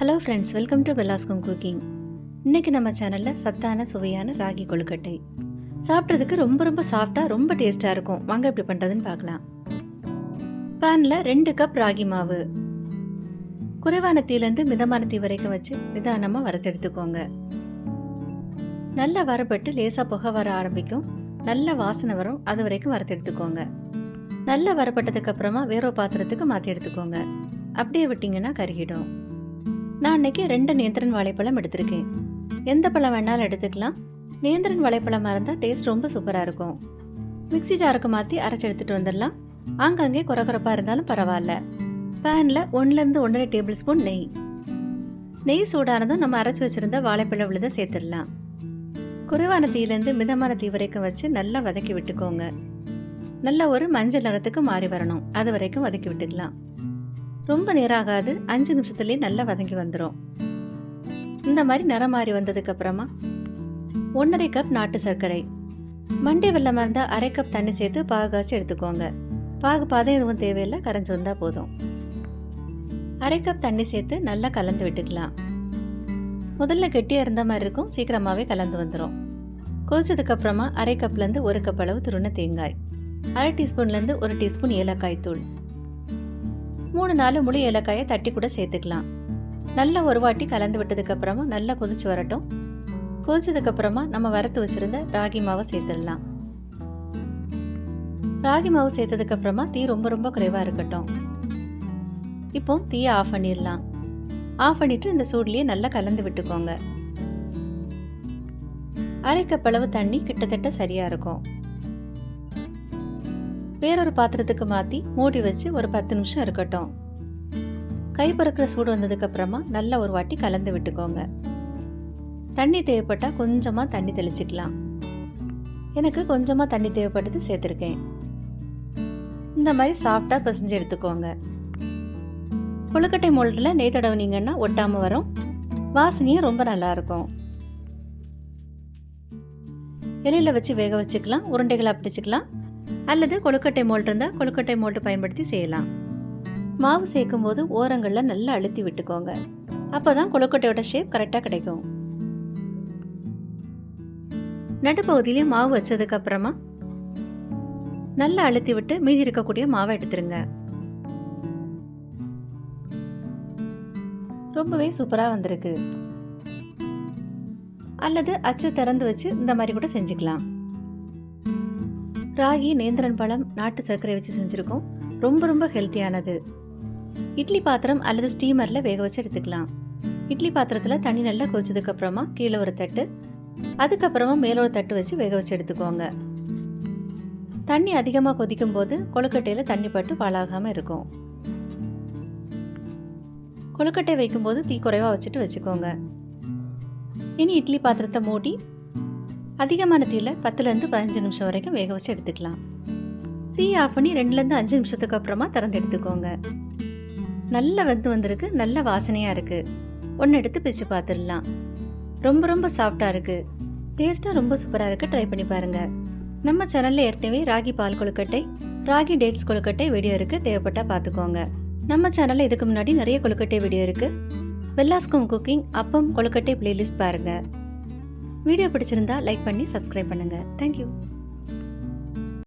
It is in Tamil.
ஹலோ ஃப்ரெண்ட்ஸ் வெல்கம் டு பெல்லாஸ்கம் குக்கிங் இன்றைக்கி நம்ம சேனலில் சத்தான சுவையான ராகி கொழுக்கட்டை. சாப்பிட்றதுக்கு ரொம்ப ரொம்ப சாஃப்டாக ரொம்ப டேஸ்ட்டாக இருக்கும். வாங்க எப்படி பண்ணுறதுன்னு பார்க்கலாம். பேனில் ரெண்டு கப் ராகி மாவு. குறைவான தீலேருந்து மிதமான தீ வரைக்கும் வச்சு நிதானமாக வறுத்தெடுத்துக்கோங்க. நல்லா வரப்பட்டு லேசாக புகை வர ஆரம்பிக்கும். நல்ல வாசனை வரும். அது வரைக்கும் வறுத்தெடுத்துக்கோங்க. நல்லா வரப்பட்டதுக்கப்புறமா வேற பாத்திரத்துக்கு மாற்றி எடுத்துக்கோங்க. அப்படியே விட்டிங்கன்னா கருகிடும். நான் இன்னைக்கு ரெண்டு நேந்திரன் வாழைப்பழம் எடுத்திருக்கேன். எந்த பழம் வேணாலும் எடுத்துக்கலாம். நேந்திரன் வாழைப்பழமாக இருந்தால் டேஸ்ட் ரொம்ப சூப்பராக இருக்கும். மிக்ஸி ஜாருக்கு மாற்றி அரைச்சி எடுத்துகிட்டு வந்துடலாம். ஆங்காங்கே குறகுறப்பாக இருந்தாலும் பரவாயில்ல. பேனில் ஒன்றுலேருந்து ஒன்றரை டேபிள் ஸ்பூன் நெய். நெய் சூடானதும் நம்ம அரைச்சி வச்சுருந்த வாழைப்பழ விழுதை சேர்த்துடலாம். குறைவான தீயிலேருந்து மிதமான தீ வரைக்கும் வச்சு நல்லா வதக்கி விட்டுக்கோங்க. நல்ல ஒரு மஞ்சள் நிறத்துக்கு மாறி வரணும். அது வரைக்கும் வதக்கி விட்டுக்கலாம். ரொம்ப நேராகாது. அஞ்சு நிமிஷத்துலேயே நல்லா வதங்கி வந்துடும் இந்த மாதிரி நிறம் மாறி வந்ததுக்கு அப்புறமா ஒன்றரை கப் நாட்டு சர்க்கரை. மண்டே வெள்ளமாக இருந்தால் அரை கப் தண்ணி சேர்த்து பாகு காய்ச்சி எடுத்துக்கோங்க. பாகு பாதம் எதுவும் தேவையில்லை கரைஞ்சி வந்தால் போதும். அரை கப் தண்ணி சேர்த்து நல்லா கலந்து விட்டுக்கலாம். முதல்ல கெட்டியாக இருந்த மாதிரி இருக்கும் சீக்கிரமாகவே கலந்து வந்துடும் கொதிச்சதுக்கப்புறமா அரை கப்லேருந்து ஒரு கப் அளவு துருண தேங்காய். அரை டீஸ்பூன்லேருந்து ஒரு டீஸ்பூன் ஏலக்காய் தூள். மூணு நாலு முழு ஏலக்காயை தட்டி கூட சேர்த்துக்கலாம். நல்லா ஒரு வாட்டி கலந்து விட்டதுக்கப்புறமா நல்லா கொதிச்சு வரட்டும். கொதிச்சதுக்கப்புறமா நம்ம வறுத்து வச்சுருந்த ராகி மாவை சேர்த்துடலாம். ராகி மாவு சேர்த்ததுக்கப்புறமா தீ ரொம்ப ரொம்ப குறைவாக இருக்கட்டும். இப்போ தீயை ஆஃப் பண்ணிடலாம். ஆஃப் பண்ணிட்டு இந்த சூட்லயே நல்லா கலந்து விட்டுக்கோங்க. அரை கப் தண்ணி கிட்டத்தட்ட சரியா இருக்கும். வேறொரு பாத்திரத்துக்கு மாற்றி மூடி வச்சு ஒரு பத்து நிமிஷம் இருக்கட்டும். கை பறக்கிற சூடு வந்ததுக்கு அப்புறமா நல்லா ஒரு வாட்டி கலந்து விட்டுக்கோங்க. தண்ணி தேவைப்பட்டால் கொஞ்சமாக தண்ணி தெளிச்சுக்கலாம். எனக்கு கொஞ்சமாக தண்ணி தேவைப்பட்டது சேர்த்துருக்கேன். இந்த மாதிரி சாஃப்டாக பிசைஞ்சு எடுத்துக்கோங்க. கொழுக்கட்டை மோல்டில் நெய் தடவுனீங்கன்னா ஒட்டாமல் வரும். வாசனையும் ரொம்ப நல்லா இருக்கும். வச்சு வேக வச்சுக்கலாம். உருண்டைகளை பிடிச்சிக்கலாம். அல்லது கொழுக்கட்டை மோல்ட் இருந்தால் கொழுக்கட்டை மோல்டு பயன்படுத்தி செய்யலாம். மாவு சேர்க்கும் போது ஓரங்களில் நல்லா அழுத்தி விட்டுக்கோங்க. அப்போ தான் கொழுக்கட்டையோட ஷேப் கரெக்டாக கிடைக்கும். நடுப்பகுதியிலே மாவு வச்சதுக்கு அப்புறமா நல்லா அழுத்தி விட்டு மீதி இருக்கக்கூடிய மாவை எடுத்துருங்க. ரொம்பவே சூப்பராக வந்திருக்கு. அல்லது அச்சு திறந்து வச்சு இந்த மாதிரி கூட செஞ்சுக்கலாம். ராகி நேந்திரன் பழம் நாட்டு சர்க்கரை வச்சு செஞ்சுருக்கோம். ரொம்ப ரொம்ப ஹெல்த்தியானது. இட்லி பாத்திரம் அல்லது ஸ்டீமரில் வேக வச்சு எடுத்துக்கலாம். இட்லி பாத்திரத்தில் தண்ணி நல்லா கொதிச்சதுக்கு அப்புறமா கீழே ஒரு தட்டு அதுக்கப்புறமா மேலோட தட்டு வச்சு வேக வச்சு எடுத்துக்கோங்க. தண்ணி அதிகமாக கொதிக்கும் போது கொழுக்கட்டையில் தண்ணி பட்டு பாழாகாமல் இருக்கும். கொழுக்கட்டை வைக்கும்போது தீ குறைவாக வச்சுட்டு வச்சுக்கோங்க. இனி இட்லி பாத்திரத்தை மூடி அதிகமான தீயில் பத்துலேருந்து பதினஞ்சு நிமிஷம் வரைக்கும் வேக வச்சு எடுத்துக்கலாம். தீ ஆஃப் பண்ணி ரெண்டுலேருந்து அஞ்சு நிமிஷத்துக்கு அப்புறமா திறந்து எடுத்துக்கோங்க. நல்ல வந்து வந்திருக்கு நல்ல வாசனையாக இருக்குது ஒன்று எடுத்து பிச்சு பார்த்துடலாம் ரொம்ப ரொம்ப சாஃப்டாக இருக்குது டேஸ்ட்டாக ரொம்ப சூப்பராக இருக்குது ட்ரை பண்ணி பாருங்கள் நம்ம சேனலில் ஏற்கனவே ராகி பால் கொழுக்கட்டை ராகி டேட்ஸ் கொழுக்கட்டை வீடியோ இருக்குது தேவைப்பட்டால் பார்த்துக்கோங்க நம்ம சேனலில் இதுக்கு முன்னாடி நிறைய கொழுக்கட்டை வீடியோ இருக்குது வெல்லாஸ்கம் குக்கிங் அப்பம் கொழுக்கட்டை பிளேலிஸ்ட் பாருங்கள் வீடியோ பிடிச்சிருந்தா லைக் பண்ணி சப்ஸ்கிரைப் பண்ணுங்கள் தேங்க்யூ